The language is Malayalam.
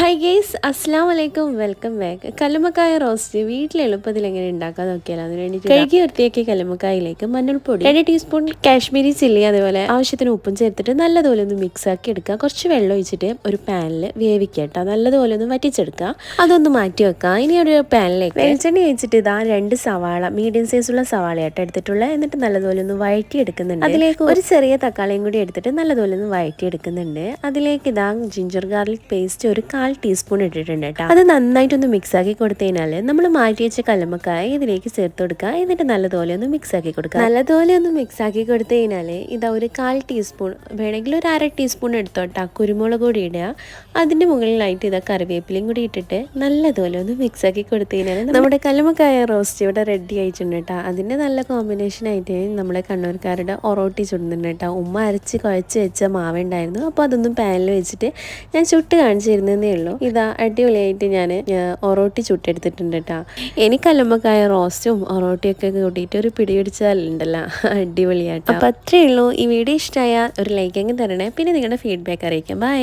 ഹായ് ഗേസ് അസ്സാം വലൈക്കും വെൽക്കം ബാക്ക് കല്ലുമക്കായ റോസ്റ്റ് വീട്ടിൽ എളുപ്പത്തിൽ എങ്ങനെ ഉണ്ടാക്കാൻ നോക്കിയാലോ? അതിന് വേണ്ടി കഴുകി വൃത്തിയാക്കിയ കല്ലുമക്കായിലേക്ക് മഞ്ഞൾപ്പൊടി രണ്ട് ടീസ്പൂൺ കാശ്മീരി ചില്ലി അതേപോലെ ആവശ്യത്തിന് ഉപ്പും ചേർത്തിട്ട് നല്ലതുപോലെ ഒന്ന് മിക്സ് ആക്കി എടുക്കുക. കുറച്ച് വെള്ളം ഒഴിച്ചിട്ട് ഒരു പാനിൽ വേവിക്കട്ടോ. നല്ലതുപോലെ ഒന്ന് വറ്റിച്ചെടുക്കുക. അതൊന്ന് മാറ്റി വെക്കുക. ഇനി ഒരു പാനിലേക്ക് വെളിച്ചെണ്ണ ഒഴിച്ചിട്ട് ഇതാ രണ്ട് സവാള മീഡിയം സൈസുള്ള സവാളയായിട്ട് എടുത്തിട്ടുള്ള. എന്നിട്ട് നല്ലതുപോലെ ഒന്ന് വഴറ്റി എടുക്കുന്നുണ്ട് അതിലേക്ക് ഒരു ചെറിയ തക്കാളിയും കൂടി എടുത്തിട്ട് നല്ലതുപോലെ ഒന്ന് വഴറ്റി എടുക്കുന്നുണ്ട് അതിലേക്ക് ഇതാ ജിഞ്ചർ ഗാർലിക് പേസ്റ്റ് ഒരു കാൽ ടീസ്പൂൺ ഇട്ടിട്ടുണ്ട് കേട്ടോ. അത് നന്നായിട്ടൊന്ന് മിക്സ് ആക്കി കൊടുത്തതിനാൽ നമ്മൾ മാറ്റി വെച്ച കലമക്കായ ഇതിലേക്ക് ചേർത്ത് കൊടുക്കുക. എന്നിട്ട് നല്ലതുപോലെ ഒന്ന് മിക്സ് ആക്കി കൊടുക്കുക. നല്ലതുപോലെ ഒന്ന് മിക്സ് ആക്കി കൊടുത്തു കഴിഞ്ഞാൽ ഇതാ ഒരു കാൽ ടീസ്പൂൺ വേണമെങ്കിൽ ഒരു അര ടീസ്പൂൺ എടുത്തോട്ടാ കുരുമുളക് കൂടി ഇടുക. അതിന്റെ മുകളിലായിട്ട് ഇതാ കറിവേപ്പിലയും കൂടി ഇട്ടിട്ട് നല്ലതുപോലെ ഒന്ന് മിക്സ് ആക്കി കൊടുത്തു കഴിഞ്ഞാൽ നമ്മുടെ കലമക്കായ റോസ്റ്റ് ഇവിടെ റെഡി ആയിട്ടുണ്ട് കേട്ടോ. അതിന്റെ നല്ല കോമ്പിനേഷൻ ആയിട്ട് നമ്മുടെ കണ്ണൂർക്കാരുടെ ഒറോട്ടി ചുടുന്നുണ്ട് കേട്ടോ. ഉമ്മ അരച്ച് കുഴച്ച് വെച്ച മാവുണ്ടായിരുന്നു. അപ്പോൾ അതൊന്നും പാനിൽ വെച്ചിട്ട് ഞാൻ ചുട്ട് കാണിച്ചു തരുന്നതേ ഉള്ളൂ. ഇതാ അടിപൊളിയായിട്ട് ഞാൻ ഒറോട്ടി ചുട്ടെടുത്തിട്ടുണ്ട് കേട്ടോ എനിക്ക് കല്ലുമ്മക്കായ റോസ്റ്റും ഒറോട്ടിയൊക്കെ കൂട്ടിയിട്ട് ഒരു പിടി പിടിച്ചാലുണ്ടല്ലോ. അടിപൊളിയാട്ടോ. അപ്പോൾ അത്രയേ ഉള്ളൂ. ഈ വീഡിയോ ഇഷ്ടമായ ഒരു ലൈക്ക് അങ്ങ് തരണേ. പിന്നെ നിങ്ങളുടെ ഫീഡ്ബാക്ക് അറിയിക്കാം. ബൈ